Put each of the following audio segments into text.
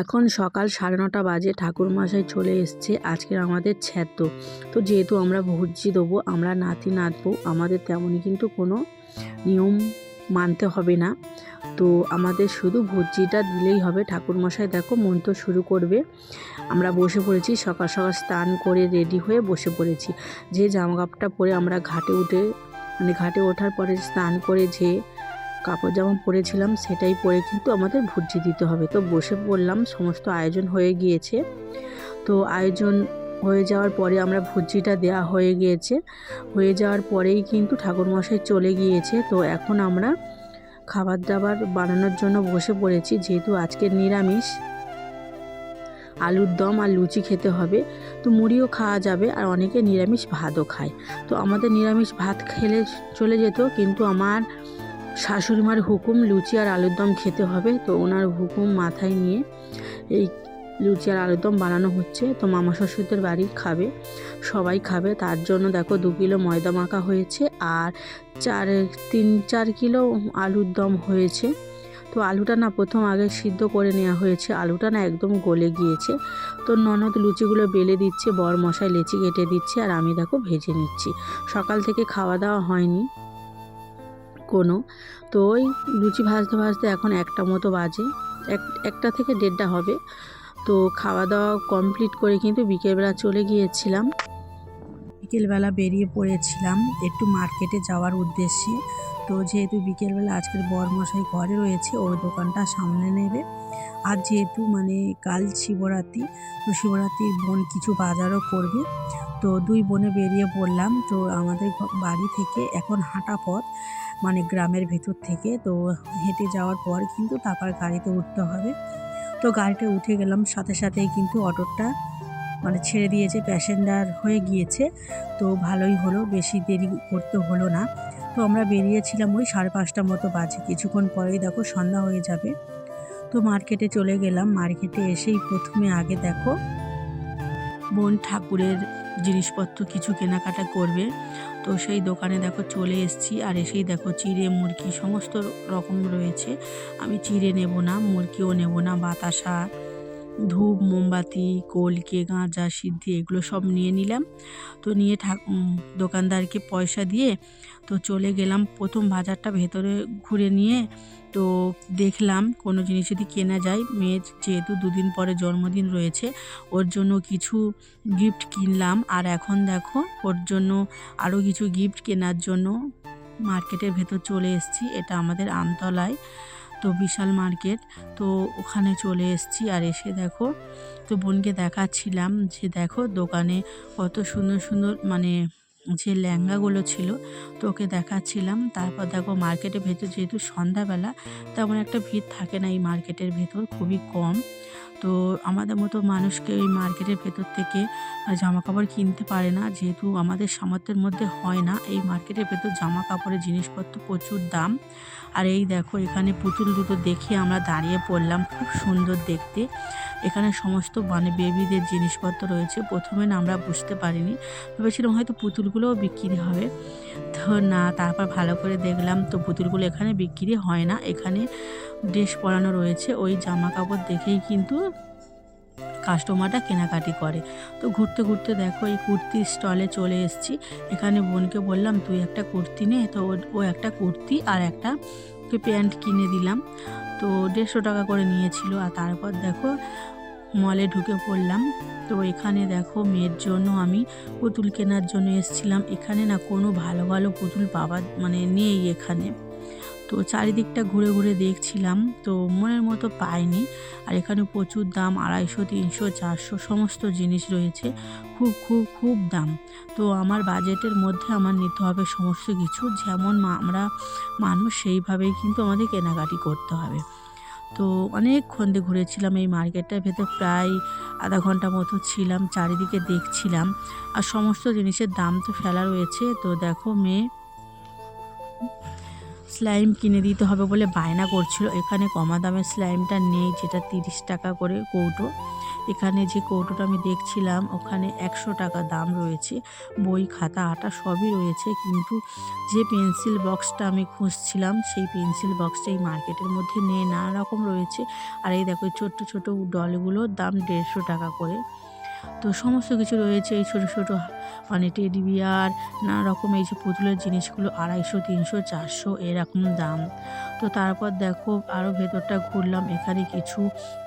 এখন সকাল সাড়ে নটা বাজে, ঠাকুরমশাই চলে এসছে আজকের আমাদের ছ্যাদ্য তো যেহেতু আমরা ভুজি দেবো, আমরা নাতি নাতবো, আমাদের তেমনই কিন্তু কোনো নিয়ম মানতে হবে না। তো আমাদের শুধু ভুজিটা দিলেই হবে। ঠাকুরমশাই দেখো মন্ত্র শুরু করবে। আমরা বসে পড়েছি, সকাল সকাল স্নান করে রেডি হয়ে বসে পড়েছি। যে জামা কাপড়টা পরে আমরা ঘাটে উঠে মানে ঘাটে ওঠার পরে স্নান করে যে কাপড় জামা পরেছিলাম, সেটাই পরে কিন্তু আমাদের ভুজি দিতে হবে। তো বসে পড়লাম, সমস্ত আয়োজন হয়ে গিয়েছে। তো আয়োজন হয়ে যাওয়ার পরে আমরা ভুজিটা দেওয়া হয়ে গিয়েছে। হয়ে যাওয়ার পরেই কিন্তু ঠাকুরমশাই চলে গিয়েছে। তো এখন আমরা খাবার দাবার বানানোর জন্য বসে পড়েছি, যেহেতু আজকে নিরামিষ। আলুর দম আর লুচি খেতে হবে। তো মুড়িও খাওয়া যাবে আর অনেকে নিরামিষ ভাতও খায়। তো আমাদের নিরামিষ ভাত খেলে চলে যেত, কিন্তু আমার শাশুড়িমার হুকুম, লুচি আর আলুর দম খেতে হবে। তো ওনার হুকুম মাথায় নিয়ে এই লুচি আর আলুর দম বানানো হচ্ছে। তো মামা শ্বশুরদের বাড়ি খাবে, সবাই খাবে। তার জন্য দেখো দু কিলো ময়দা মাখা হয়েছে আর চার, তিন, চার কিলো আলুর দম হয়েছে। তো আলুটা না প্রথম আগে সিদ্ধ করে নেওয়া হয়েছে। আলুটা না একদম গলে গিয়েছে। তো ননদ লুচিগুলো বেলে দিচ্ছে বর মশাই লেচি কেটে দিচ্ছে আর আমি দেখো ভেজে নিচ্ছি। সকাল থেকে খাওয়া দাওয়া হয়নি। কোনো। তো ওই লুচি ভাজতে ভাজতে এখন একটা মতো বাজে। এক, একটা থেকে দেড়টা হবে। তো খাওয়া দাওয়া কমপ্লিট করে কিন্তু বিকেলবেলা চলে গিয়েছিলাম। বিকেলবেলা বেরিয়ে পড়েছিলাম একটু মার্কেটে যাওয়ার উদ্দেশ্যে। তো যেহেতু বিকেলবেলা আজকের বরমশাই ঘরে রয়েছে, ওই দোকানটা সামনে নেবে। আর যেহেতু মানে কাল শিবরাত্রি, তো শিবরাত্রির বোন কিছু বাজারও করবে। তো দুই বোনে বেরিয়ে পড়লাম। তো আমাদের বাড়ি থেকে এখন হাঁটা পথ। মানে গ্রামের ভেতর থেকে, তো হেঁটে যাওয়ার পর কিন্তু তারপর গাড়িতে উঠতে হবে। তো গাড়িতে উঠে গেলাম, সাথে সাথেই কিন্তু অটোটা মানে ছেড়ে দিয়েছে, প্যাসেঞ্জার হয়ে গিয়েছে। তো ভালোই হলো, বেশি দেরি করতে হলো না। তো আমরা বেরিয়েছিলাম ওই সাড়ে পাঁচটার মতো বাজে। কিছুক্ষণ পরেই দেখো সন্ধ্যা হয়ে যাবে। তো মার্কেটে চলে গেলাম। মার্কেটে এসেই প্রথমে আগে দেখো, বোন ঠাকুরের জিনিসপত্র কিছু কেনাকাটা করবে। তো সেই দোকানে দেখো চলে এসেছি আর এসেই দেখো চিড়ে, মুরগি সমস্ত রকম রয়েছে। আমি চিড়ে নেব না, মুরগিও নেব না, বাতাসা, ধূপ, মোমবাতি, কলকে, গাঁজা, সিদ্ধি, এগুলো সব নিয়ে নিলাম। তো নিয়ে ঠাক দোকানদারকে পয়সা দিয়ে তো চলে গেলাম প্রথম বাজারটা ভেতরে ঘুরে নিয়ে। তো দেখলাম কোনো জিনিস যদি কেনা যায়, মেয়ের যেহেতু দুদিন পরে জন্মদিন রয়েছে, ওর জন্য কিছু গিফট কিনলাম। আর এখন দেখো, ওর জন্য আরও কিছু গিফট কেনার জন্য মার্কেটের ভেতর চলে এসেছি। এটা আমাদের আমতলায়, তো বিশাল মার্কেট তো ওখানে চলে এসেছি। আর এসে দেখো, তো বোনকে দেখাচ্ছিলাম যে দেখো দোকানে কত সুন্দর সুন্দর মানে যে ল্যাঙ্গাগুলো ছিল, তো ওকে দেখাচ্ছিলাম। তারপর দেখো মার্কেটের ভেতর যেহেতু সন্ধ্যাবেলা, তেমন একটা ভিড় থাকে না এই মার্কেটের ভেতর, খুবই কম। তো আমাদের মতো মানুষকে ওই মার্কেটের ভেতর থেকে জামা কাপড় কিনতে পারে না। যেহেতু আমাদের সামর্থ্যের মধ্যে হয় না, এই মার্কেটের ভেতর জামা কাপড়ের জিনিসপত্র প্রচুর দাম। আর এই দেখো, এখানে পুতুল দুটো দেখে আমরা দাঁড়িয়ে পড়লাম, খুব সুন্দর দেখতে। এখানে সমস্ত মানে বেবিদের জিনিসপত্র রয়েছে। প্রথমে না আমরা বুঝতে পারিনি, ভেবেছিলাম হয়তো পুতুলগুলোও বিক্রি হবে। তো না, তারপর ভালো করে দেখলাম, তো পুতুলগুলো এখানে বিক্রি হয় না। এখানে ড্রেস পরানো রয়েছে, ওই জামা কাপড় দেখেই কিন্তু কাস্টমারটা কেনাকাটি করে। তো ঘুরতে ঘুরতে দেখো, এই কুর্তির স্টলে চলে এসেছি। এখানে বোনকে বললাম, তুই একটা কুর্তি নে। তো ও- একটা কুর্তি আর একটা প্যান্ট কিনে দিলাম। তো দেড়শো টাকা করে নিয়েছিল। আর তারপর দেখো মলে ঢুকে পড়লাম। তো এখানে দেখো, মেয়ের জন্য আমি পুতুল কেনার জন্য এসেছিলাম। এখানে না কোনো ভালো ভালো পুতুল পাওয়া মানে নেই এখানে। তো চারিদিকটা ঘুরে ঘুরে দেখছিলাম, তো মনের মতো পাইনি। আর এখানে প্রচুর দাম, আড়াইশো, তিনশো, চারশো সমস্ত জিনিস রয়েছে, খুব খুব খুব দাম। তো আমার বাজেটের মধ্যে আমার নিতে হবে সমস্ত কিছু, যেমন আমরা মানুষ সেইভাবেই কিন্তু আমাদের কেনাকাটি করতে হবে। তো অনেকক্ষণ দিয়ে ঘুরেছিলাম, এই মার্কেটটার ভেতর প্রায় আধা ঘণ্টা মতো ছিলাম, চারিদিকে দেখছিলাম। আর সমস্ত জিনিসের দাম তো ফেলা রয়েছে, তো দেখো মেয়ে স্লাইম কিনে দিতে হবে বলে বায়না করছিল। এখানে কমা দামের স্লাইমটা নেই, যেটা তিরিশ টাকা করে কৌটো। এখানে যে কৌটোটা আমি দেখছিলাম, ওখানে একশো টাকা দাম রয়েছে। বই, খাতা, আটা সবই রয়েছে, কিন্তু যে পেন্সিল বক্সটা আমি খুঁজছিলাম, সেই পেন্সিল বক্সটা এই মার্কেটের মধ্যে নেই, নানা রকম রয়েছে। আর এই দেখো ছোট্ট ছোট ডলগুলোর দাম দেড়শো টাকা করে। তো সমস্ত কিছু রয়েছে এই ছোটো ছোটো মানে টেডি বিয়ার নানা রকম এই যে পুতুলের জিনিসগুলো আড়াইশো, তিনশো, চারশো এরকম দাম। তো তারপর দেখো আরও ভেতরটা ঘুরলাম, এখানে কিছু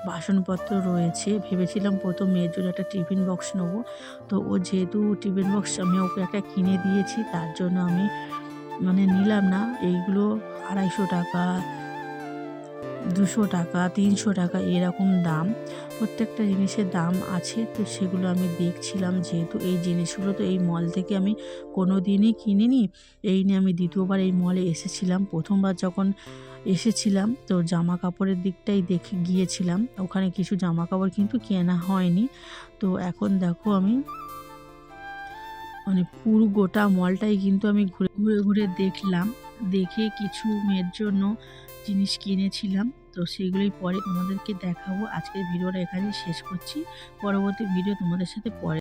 বাসনপত্র রয়েছে। ভেবেছিলাম প্রথম মেয়ের জন্য একটা টিফিন বক্স নেব। তো ও যেহেতু টিফিন বক্স আমি ওকে একটা কিনে দিয়েছি, তার জন্য আমি মানে নিলাম না। এইগুলো আড়াইশো টাকা দুশো টাকা, তিনশো টাকা এরকম দাম। প্রত্যেকটা জিনিসের দাম আছে, তো সেগুলো আমি দেখছিলাম যেহেতু এই জিনিসগুলো তো এই মল থেকে আমি কোনো দিনই কিনিনি। এই নিয়ে আমি দ্বিতীয়বার এই মলে এসেছিলাম, প্রথমবার যখন এসেছিলাম, তো জামা কাপড়ের দিকটাই দেখে গিয়েছিলাম। ওখানে কিছু জামা কাপড় কিন্তু কেনা হয়নি। তো এখন দেখো আমি মানে পুরো গোটা মলটাই কিন্তু আমি ঘুরে ঘুরে ঘুরে দেখলাম। দেখে কিছু মেয়ের জন্য জিনিস কিনেছিলাম। তো সেগুলোই পরে তোমাদেরকে দেখাবো। আজকের ভিডিওটা এখানেই শেষ করছি। পরবর্তী ভিডিও তোমাদের সাথে পরে